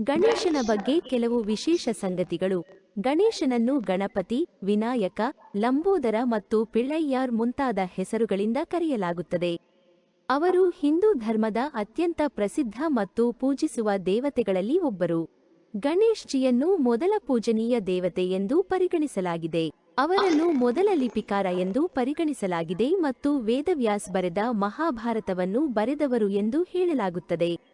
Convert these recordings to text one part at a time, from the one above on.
ಗಣೇಶನ ಬಗ್ಗೆ ಕೆಲವು ವಿಶೇಷ ಸಂಗತಿಗಳು. ಗಣೇಶನನ್ನು ಗಣಪತಿ, ವಿನಾಯಕ, ಲಂಬೋದರ ಮತ್ತು ಪಿಳ್ಳಯ್ಯಾರ್ ಮುಂತಾದ ಹೆಸರುಗಳಿಂದ ಕರೆಯಲಾಗುತ್ತದೆ. ಅವರು ಹಿಂದೂ ಧರ್ಮದ ಅತ್ಯಂತ ಪ್ರಸಿದ್ಧ ಮತ್ತು ಪೂಜಿಸುವ ದೇವತೆಗಳಲ್ಲಿ ಒಬ್ಬರು. ಗಣೇಶ್ಜಿಯನ್ನು ಮೊದಲ ಪೂಜನೀಯ ದೇವತೆ ಎಂದು ಪರಿಗಣಿಸಲಾಗಿದೆ. ಅವರನ್ನು ಮೊದಲ ಲಿಪಿಕಾರ ಎಂದು ಪರಿಗಣಿಸಲಾಗಿದೆ ಮತ್ತು ವೇದವ್ಯಾಸ್ ಬರೆದ ಮಹಾಭಾರತವನ್ನು ಬರೆದವರು ಎಂದು ಹೇಳಲಾಗುತ್ತದೆ.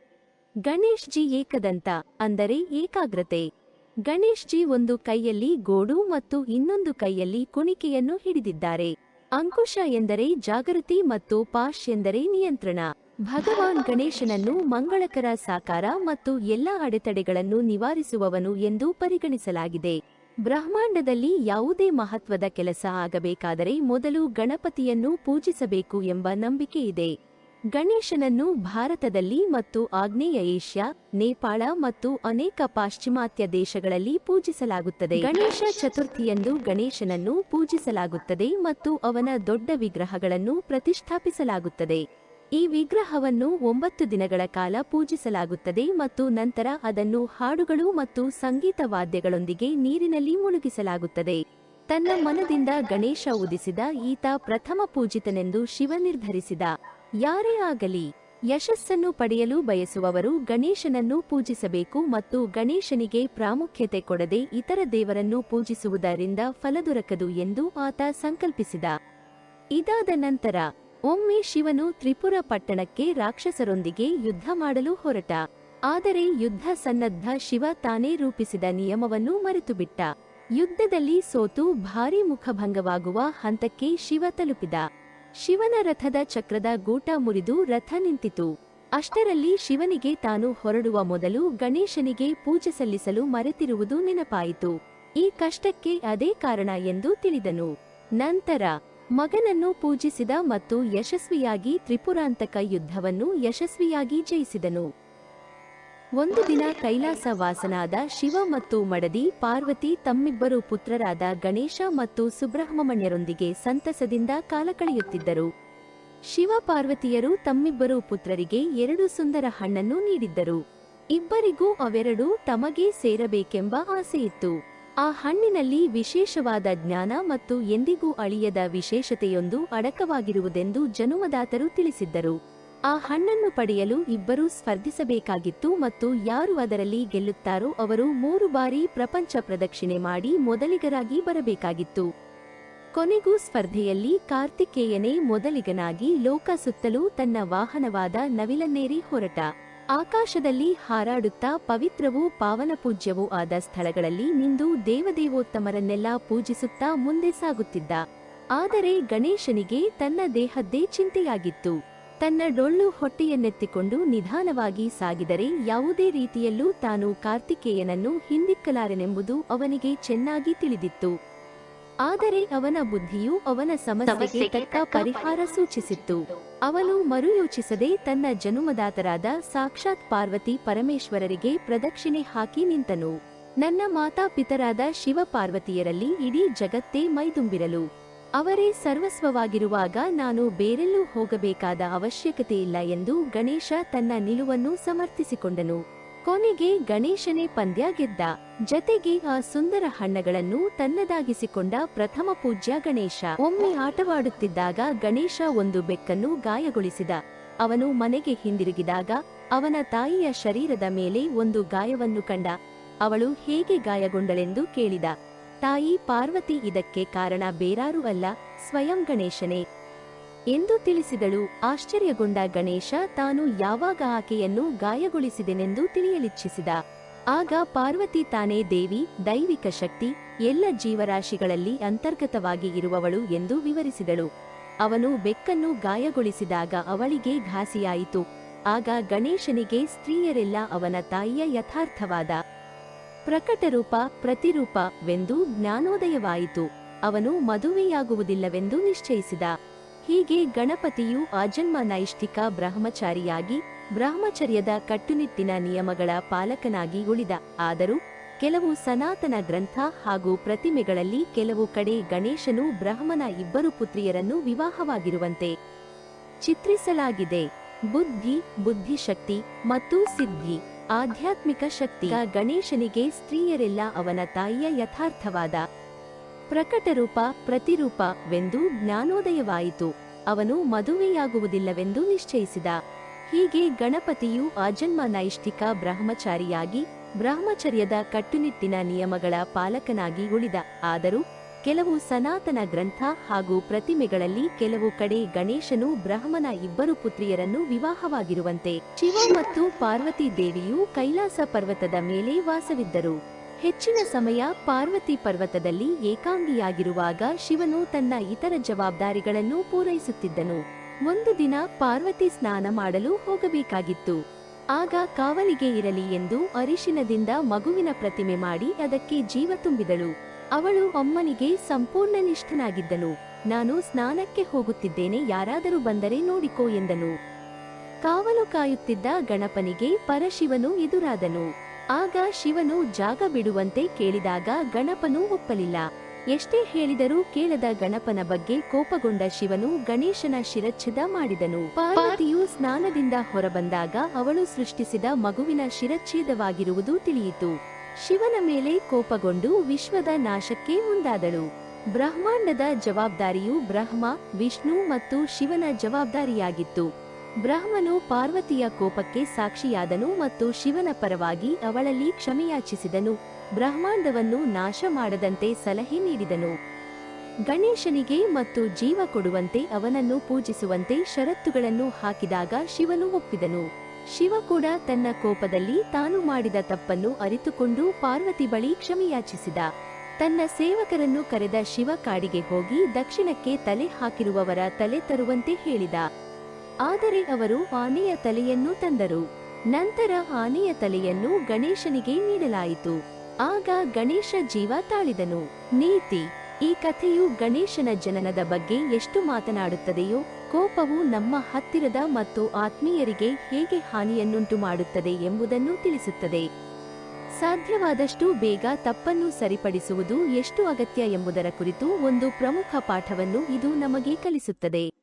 ಗಣೇಶ್ ಜಿ ಏಕದಂತ, ಅಂದರೆ ಏಕಾಗ್ರತೆ. ಗಣೇಶ್ ಜಿ ಒಂದು ಕೈಯಲ್ಲಿ ಗೋಡು ಮತ್ತು ಇನ್ನೊಂದು ಕೈಯಲ್ಲಿ ಕುಣಿಕೆಯನ್ನು ಹಿಡಿದಿದ್ದಾರೆ. ಅಂಕುಶ ಎಂದರೆ ಜಾಗೃತಿ ಮತ್ತು ಪಾಶ್ ಎಂದರೆ ನಿಯಂತ್ರಣ. ಭಗವಾನ್ ಗಣೇಶನನ್ನು ಮಂಗಳಕರ ಸಾಕಾರ ಮತ್ತು ಎಲ್ಲಾ ಅಡೆತಡೆಗಳನ್ನು ನಿವಾರಿಸುವವನು ಎಂದು ಪರಿಗಣಿಸಲಾಗಿದೆ. ಬ್ರಹ್ಮಾಂಡದಲ್ಲಿ ಯಾವುದೇ ಮಹತ್ವದ ಕೆಲಸ ಆಗಬೇಕಾದರೆ ಮೊದಲು ಗಣಪತಿಯನ್ನು ಪೂಜಿಸಬೇಕು ಎಂಬ ನಂಬಿಕೆ ಇದೆ. ಗಣೇಶನನ್ನು ಭಾರತದಲ್ಲಿ ಮತ್ತು ಆಗ್ನೇಯ ಏಷ್ಯಾ, ನೇಪಾಳ ಮತ್ತು ಅನೇಕ ಪಾಶ್ಚಿಮಾತ್ಯ ದೇಶಗಳಲ್ಲಿ ಪೂಜಿಸಲಾಗುತ್ತದೆ. ಗಣೇಶ ಚತುರ್ಥಿಯಂದು ಗಣೇಶನನ್ನು ಪೂಜಿಸಲಾಗುತ್ತದೆ ಮತ್ತು ಅವನ ದೊಡ್ಡ ವಿಗ್ರಹಗಳನ್ನು ಪ್ರತಿಷ್ಠಾಪಿಸಲಾಗುತ್ತದೆ. ಈ ವಿಗ್ರಹವನ್ನು ಒಂಬತ್ತು ದಿನಗಳ ಕಾಲ ಪೂಜಿಸಲಾಗುತ್ತದೆ ಮತ್ತು ನಂತರ ಅದನ್ನು ಹಾಡುಗಳು ಮತ್ತು ಸಂಗೀತ ವಾದ್ಯಗಳೊಂದಿಗೆ ನೀರಿನಲ್ಲಿ ಮುಳುಗಿಸಲಾಗುತ್ತದೆ. ತನ್ನ ಮನದಿಂದ ಗಣೇಶ ಉದಿಸಿದ ಈತ ಪ್ರಥಮ ಪೂಜಿತನೆಂದು ಶಿವ ನಿರ್ಧರಿಸಿದ. ಯಾರೇ ಆಗಲಿ, ಯಶಸ್ಸನ್ನು ಪಡೆಯಲು ಬಯಸುವವರು ಗಣೇಶನನ್ನು ಪೂಜಿಸಬೇಕು ಮತ್ತು ಗಣೇಶನಿಗೆ ಪ್ರಾಮುಖ್ಯತೆ ಕೊಡದೆ ಇತರ ದೇವರನ್ನು ಪೂಜಿಸುವುದರಿಂದ ಫಲ ದೊರಕದು ಎಂದು ಆತ ಸಂಕಲ್ಪಿಸಿದ. ಇದಾದ ನಂತರ, ಒಮ್ಮೆ ಶಿವನು ತ್ರಿಪುರ ಪಟ್ಟಣಕ್ಕೆ ರಾಕ್ಷಸರೊಂದಿಗೆ ಯುದ್ಧ ಮಾಡಲು ಹೊರಟ. ಆದರೆ ಯುದ್ಧ ಸನ್ನದ್ಧ ಶಿವ ತಾನೇ ರೂಪಿಸಿದ ನಿಯಮವನ್ನು ಮರೆತುಬಿಟ್ಟ. ಯುದ್ಧದಲ್ಲಿ ಸೋತು ಭಾರೀ ಮುಖಭಂಗವಾಗುವ ಹಂತಕ್ಕೆ ಶಿವ ತಲುಪಿದ. ಶಿವನ ರಥದ ಚಕ್ರದ ಗೂಟ ಮುರಿದು ರಥ ನಿಂತಿತು. ಅಷ್ಟರಲ್ಲಿ ಶಿವನಿಗೆ ತಾನು ಹೊರಡುವ ಮೊದಲು ಗಣೇಶನಿಗೆ ಪೂಜೆ ಸಲ್ಲಿಸಲು ಮರೆತಿರುವುದು ನೆನಪಾಯಿತು. ಈ ಕಷ್ಟಕ್ಕೆ ಅದೇ ಕಾರಣ ಎಂದು ತಿಳಿದನು. ನಂತರ ಮಗನನ್ನು ಪೂಜಿಸಿದ ಮತ್ತು ಯಶಸ್ವಿಯಾಗಿ ತ್ರಿಪುರಾಂತಕ ಯುದ್ಧವನ್ನು ಯಶಸ್ವಿಯಾಗಿ ಜಯಿಸಿದನು. ಒಂದು ದಿನ ಕೈಲಾಸ ವಾಸನಾದ ಶಿವ ಮತ್ತು ಮಡದಿ, ಪಾರ್ವತಿ ತಮ್ಮಿಬ್ಬರು ಪುತ್ರರಾದ ಗಣೇಶ ಮತ್ತು ಸುಬ್ರಹ್ಮಣ್ಯರೊಂದಿಗೆ ಸಂತಸದಿಂದ ಕಾಲ ಕಳೆಯುತ್ತಿದ್ದರು. ಶಿವ ಪಾರ್ವತಿಯರು ತಮ್ಮಿಬ್ಬರು ಪುತ್ರರಿಗೆ ಎರಡು ಸುಂದರ ಹಣ್ಣನ್ನು ನೀಡಿದ್ದರು. ಇಬ್ಬರಿಗೂ ಅವೆರಡೂ ತಮಗೆ ಸೇರಬೇಕೆಂಬ ಆಸೆಯಿತ್ತು. ಆ ಹಣ್ಣಿನಲ್ಲಿ ವಿಶೇಷವಾದ ಜ್ಞಾನ ಮತ್ತು ಎಂದಿಗೂ ಅಳಿಯದ ವಿಶೇಷತೆಯೊಂದು ಅಡಕವಾಗಿರುವುದೆಂದು ಜನುಮದಾತರು ತಿಳಿಸಿದ್ದರು. ಆ ಹಣ್ಣನ್ನು ಪಡೆಯಲು ಇಬ್ಬರೂ ಸ್ಪರ್ಧಿಸಬೇಕಾಗಿತ್ತು ಮತ್ತು ಯಾರು ಅದರಲ್ಲಿ ಗೆಲ್ಲುತ್ತಾರೋ ಅವರು ಮೂರು ಬಾರಿ ಪ್ರಪಂಚ ಪ್ರದಕ್ಷಿಣೆ ಮಾಡಿ ಮೊದಲಿಗರಾಗಿ ಬರಬೇಕಾಗಿತ್ತು. ಕೊನೆಗೂ ಸ್ಪರ್ಧೆಯಲ್ಲಿ ಕಾರ್ತಿಕೇಯನೇ ಮೊದಲಿಗನಾಗಿ ಲೋಕ ಸುತ್ತಲೂ ತನ್ನ ವಾಹನವಾದ ನವಿಲನ್ನೇರಿ ಹೊರಟ. ಆಕಾಶದಲ್ಲಿ ಹಾರಾಡುತ್ತಾ ಪವಿತ್ರವೂ ಪಾವನಪೂಜ್ಯವೂ ಆದ ಸ್ಥಳಗಳಲ್ಲಿ ನಿಂದು ದೇವದೇವೋತ್ತಮರನ್ನೆಲ್ಲ ಪೂಜಿಸುತ್ತಾ ಮುಂದೆ ಸಾಗುತ್ತಿದ್ದ. ಆದರೆ ಗಣೇಶನಿಗೆ ತನ್ನ ದೇಹದ್ದೇ ಚಿಂತೆಯಾಗಿತ್ತು. ತನ್ನ ಡೊಳ್ಳು ಹೊಟ್ಟೆಯನ್ನೆತ್ತಿಕೊಂಡು ನಿಧಾನವಾಗಿ ಸಾಗಿದರೆ ಯಾವುದೇ ರೀತಿಯಲ್ಲೂ ತಾನು ಕಾರ್ತಿಕೇಯನನ್ನು ಹಿಂದಿಕ್ಕಲಾರೆನೆಂಬುದು ಅವನಿಗೆ ಚೆನ್ನಾಗಿ ತಿಳಿದಿತ್ತು. ಆದರೆ ಅವನ ಬುದ್ಧಿಯು ಅವನ ಸಮಸ್ಯೆಗೆ ತಕ್ಕ ಪರಿಹಾರ ಸೂಚಿಸಿತ್ತು. ಅವನು ಮರುಯೋಚಿಸದೆ ತನ್ನ ಜನುಮದಾತರಾದ ಸಾಕ್ಷಾತ್ ಪಾರ್ವತಿ ಪರಮೇಶ್ವರರಿಗೆ ಪ್ರದಕ್ಷಿಣೆ ಹಾಕಿ ನಿಂತನು. ನನ್ನ ಮಾತಾಪಿತರಾದ ಶಿವಪಾರ್ವತಿಯರಲ್ಲಿ ಇಡೀ ಜಗತ್ತೇ ಮೈದುಂಬಿರಲು. ಅವರೇ ಸರ್ವಸ್ವವಾಗಿರುವಾಗ ನಾನು ಬೇರೆಲ್ಲೂ ಹೋಗಬೇಕಾದ ಅವಶ್ಯಕತೆಯಿಲ್ಲ ಎಂದು ಗಣೇಶ ತನ್ನ ನಿಲುವನ್ನು ಸಮರ್ಥಿಸಿಕೊಂಡನು. ಕೊನೆಗೆ ಗಣೇಶನೇ ಪಂದ್ಯ ಗೆದ್ದ. ಜತೆಗೆ ಆ ಸುಂದರ ಹಣ್ಣಗಳನ್ನು ತನ್ನದಾಗಿಸಿಕೊಂಡ ಪ್ರಥಮ ಪೂಜ್ಯ ಗಣೇಶ. ಒಮ್ಮೆ ಆಟವಾಡುತ್ತಿದ್ದಾಗ ಗಣೇಶ ಒಂದು ಬೆಕ್ಕನ್ನು ಗಾಯಗೊಳಿಸಿದ. ಅವನು ಮನೆಗೆ ಹಿಂದಿರುಗಿದಾಗ ಅವನ ತಾಯಿಯ ಶರೀರದ ಮೇಲೆ ಒಂದು ಗಾಯವನ್ನು ಕಂಡ. ಅವಳು ಹೇಗೆ ಗಾಯಗೊಂಡಳೆಂದು ಕೇಳಿದ. ತಾಯಿ ಪಾರ್ವತಿ ಇದಕ್ಕೆ ಕಾರಣ ಬೇರಾರೂ ಅಲ್ಲ ಸ್ವಯಂ ಗಣೇಶನೇ. ಎಂದು ತಿಳಿಸಿದಳು. ಆಶ್ಚರ್ಯಗೊಂಡ ಗಣೇಶ ತಾನು ಯಾವಾಗ ಆಕೆಯನ್ನು ಗಾಯಗೊಳಿಸಿದೆನೆಂದು ತಿಳಿಯಲಿಚ್ಛಿಸಿದ. ಆಗ ಪಾರ್ವತಿ ತಾನೇ ದೇವಿ, ದೈವಿಕ ಶಕ್ತಿ, ಎಲ್ಲ ಜೀವರಾಶಿಗಳಲ್ಲಿ ಅಂತರ್ಗತವಾಗಿ ಇರುವವಳು ಎಂದು ವಿವರಿಸಿದಳು. ಅವನು ಬೆಕ್ಕನ್ನು ಗಾಯಗೊಳಿಸಿದಾಗ ಅವಳಿಗೆ ಘಾಸಿಯಾಯಿತು. ಆಗ ಗಣೇಶನಿಗೆ ಸ್ತ್ರೀಯರೆಲ್ಲ ಅವನ ತಾಯಿಯ ಯಥಾರ್ಥವಾದ ಪ್ರಕಟರೂಪ, ಪ್ರತಿರೂಪವೆಂದು ಜ್ಞಾನೋದಯವಾಯಿತು. ಅವನು ಮದುವೆಯಾಗುವುದಿಲ್ಲವೆಂದು ನಿಶ್ಚಯಿಸಿದ. ಹೀಗೆ ಗಣಪತಿಯು ಆಜನ್ಮ ನೈಷ್ಠಿಕ ಬ್ರಹ್ಮಚಾರಿಯಾಗಿ, ಬ್ರಹ್ಮಚರ್ಯದ ಕಟ್ಟುನಿಟ್ಟಿನ ನಿಯಮಗಳ ಪಾಲಕನಾಗಿ ಉಳಿದ. ಆದರೂ, ಕೆಲವು ಸನಾತನ ಗ್ರಂಥ ಹಾಗೂ ಪ್ರತಿಮೆಗಳಲ್ಲಿ ಕೆಲವು ಕಡೆ ಗಣೇಶನು ಬ್ರಹ್ಮನ ಇಬ್ಬರು ಪುತ್ರಿಯರನ್ನು ವಿವಾಹವಾಗಿರುವಂತೆ ಚಿತ್ರಿಸಲಾಗಿದೆ. ಬುದ್ಧಿ, ಬುದ್ಧಿಶಕ್ತಿ ಮತ್ತು ಸಿದ್ಧಿ. ಆಧ್ಯಾತ್ಮಿಕ ಶಕ್ತಿ. ಗಣೇಶನಿಗೆ ಸ್ತ್ರೀಯರೆಲ್ಲ ಅವನ ತಾಯಿಯ ಯಥಾರ್ಥವಾದ ಪ್ರಕಟರೂಪ, ಪ್ರತಿರೂಪವೆಂದು ಜ್ಞಾನೋದಯವಾಯಿತು. ಅವನು ಮದುವೆಯಾಗುವುದಿಲ್ಲವೆಂದು ನಿಶ್ಚಯಿಸಿದ. ಹೀಗೆ ಗಣಪತಿಯು ಆಜನ್ಮ ನೈಷ್ಠಿಕ ಬ್ರಹ್ಮಚಾರಿಯಾಗಿ ಬ್ರಹ್ಮಚರ್ಯದ ಕಟ್ಟುನಿಟ್ಟಿನ ನಿಯಮಗಳ ಪಾಲಕನಾಗಿ ಉಳಿದ. ಆದರೂ ಕೆಲವು ಸನಾತನ ಗ್ರಂಥ ಹಾಗೂ ಪ್ರತಿಮೆಗಳಲ್ಲಿ ಕೆಲವು ಕಡೆ ಗಣೇಶನು ಬ್ರಹ್ಮನ ಇಬ್ಬರು ಪುತ್ರಿಯರನ್ನು ವಿವಾಹವಾಗಿರುವಂತೆ ಶಿವ ಮತ್ತು ಪಾರ್ವತಿ ದೇವಿಯು ಕೈಲಾಸ ಪರ್ವತದ ಮೇಲೆ ವಾಸವಿದ್ದರು. ಹೆಚ್ಚಿನ ಸಮಯ ಪಾರ್ವತಿ ಪರ್ವತದಲ್ಲಿ ಏಕಾಂಗಿಯಾಗಿರುವಾಗ ಶಿವನು ತನ್ನ ಇತರ ಜವಾಬ್ದಾರಿಗಳನ್ನು ಪೂರೈಸುತ್ತಿದ್ದನು. ಒಂದು ದಿನ ಪಾರ್ವತಿ ಸ್ನಾನ ಮಾಡಲು ಹೋಗಬೇಕಾಗಿತ್ತು. ಆಗ ಕಾವಲಿಗೆ ಇರಲಿ ಎಂದು ಅರಿಶಿನದಿಂದ ಮಗುವಿನ ಪ್ರತಿಮೆ ಮಾಡಿ ಅದಕ್ಕೆ ಜೀವ ತುಂಬಿದಳು. ಅವಳು ಅಮ್ಮನಿಗೆ ಸಂಪೂರ್ಣ ನಿಷ್ಠನಾಗಿದ್ದನು. ನಾನು ಸ್ನಾನಕ್ಕೆ ಹೋಗುತ್ತಿದ್ದೇನೆ, ಯಾರಾದರೂ ಬಂದರೆ ನೋಡಿಕೋ ಎಂದನು. ಕಾವಲು ಕಾಯುತ್ತಿದ್ದ ಗಣಪನಿಗೆ ಪರಶಿವನು ಎದುರಾದನು. ಆಗ ಶಿವನು ಜಾಗ ಬಿಡುವಂತೆ ಕೇಳಿದಾಗ ಗಣಪನು ಒಪ್ಪಲಿಲ್ಲ. ಎಷ್ಟೇ ಹೇಳಿದರೂ ಕೇಳದ ಗಣಪನ ಬಗ್ಗೆ ಕೋಪಗೊಂಡ ಶಿವನು ಗಣೇಶನ ಶಿರಚ್ಛೇದ ಮಾಡಿದನು. ಪಾರ್ವತಿಯು ಸ್ನಾನದಿಂದ ಹೊರಬಂದಾಗ ಅವಳು ಸೃಷ್ಟಿಸಿದ ಮಗುವಿನ ಶಿರಚ್ಛೇದವಾಗಿರುವುದು ತಿಳಿಯಿತು. ಶಿವನ ಮೇಲೆ ಕೋಪಗೊಂಡು ವಿಶ್ವದ ನಾಶಕ್ಕೆ ಮುಂದಾದಳು. ಬ್ರಹ್ಮಾಂಡದ ಜವಾಬ್ದಾರಿಯು ಬ್ರಹ್ಮ, ವಿಷ್ಣು ಮತ್ತು ಶಿವನ ಜವಾಬ್ದಾರಿಯಾಗಿತ್ತು. ಬ್ರಹ್ಮನು ಪಾರ್ವತಿಯ ಕೋಪಕ್ಕೆ ಸಾಕ್ಷಿಯಾದನು ಮತ್ತು ಶಿವನ ಪರವಾಗಿ ಅವಳಲ್ಲಿ ಕ್ಷಮೆಯಾಚಿಸಿದನು. ಬ್ರಹ್ಮಾಂಡವನ್ನು ನಾಶ ಮಾಡದಂತೆ ಸಲಹೆ ನೀಡಿದನು. ಗಣೇಶನಿಗೆ ಮತ್ತು ಜೀವ ಕೊಡುವಂತೆ ಅವನನ್ನು ಪೂಜಿಸುವಂತೆ ಷರತ್ತುಗಳನ್ನು ಹಾಕಿದಾಗ ಶಿವನು ಒಪ್ಪಿದನು. ಶಿವ ಕೂಡ ತನ್ನ ಕೋಪದಲ್ಲಿ ತಾನು ಮಾಡಿದ ತಪ್ಪನ್ನು ಅರಿತುಕೊಂಡು ಪಾರ್ವತಿ ಬಳಿ ಕ್ಷಮೆಯಾಚಿಸಿದ. ತನ್ನ ಸೇವಕರನ್ನು ಕರೆದ ಶಿವ ಕಾಡಿಗೆ ಹೋಗಿ ದಕ್ಷಿಣಕ್ಕೆ ತಲೆ ಹಾಕಿರುವವರ ತಲೆ ತರುವಂತೆ ಹೇಳಿದ. ಆದರೆ ಅವರು ಆನೆಯ ತಲೆಯನ್ನು ತಂದರು. ನಂತರ ಆನೆಯ ತಲೆಯನ್ನು ಗಣೇಶನಿಗೆ ನೀಡಲಾಯಿತು. ಆಗ ಗಣೇಶ ಜೀವ ತಾಳಿದನು. ನೀತಿ, ಈ ಕಥೆಯು ಗಣೇಶನ ಜನನದ ಬಗ್ಗೆ ಎಷ್ಟು ಮಾತನಾಡುತ್ತದೆಯೋ ಕೋಪವು ನಮ್ಮ ಹತ್ತಿರದ ಮತ್ತು ಆತ್ಮೀಯರಿಗೆ ಹೇಗೆ ಹಾನಿಯನ್ನುಂಟು ಮಾಡುತ್ತದೆ ಎಂಬುದನ್ನು ತಿಳಿಸುತ್ತದೆ. ಸಾಧ್ಯವಾದಷ್ಟು ಬೇಗ ತಪ್ಪನ್ನು ಸರಿಪಡಿಸುವುದು ಎಷ್ಟು ಅಗತ್ಯ ಎಂಬುದರ ಕುರಿತು ಒಂದು ಪ್ರಮುಖ ಪಾಠವನ್ನು ಇದು ನಮಗೆ ಕಲಿಸುತ್ತದೆ.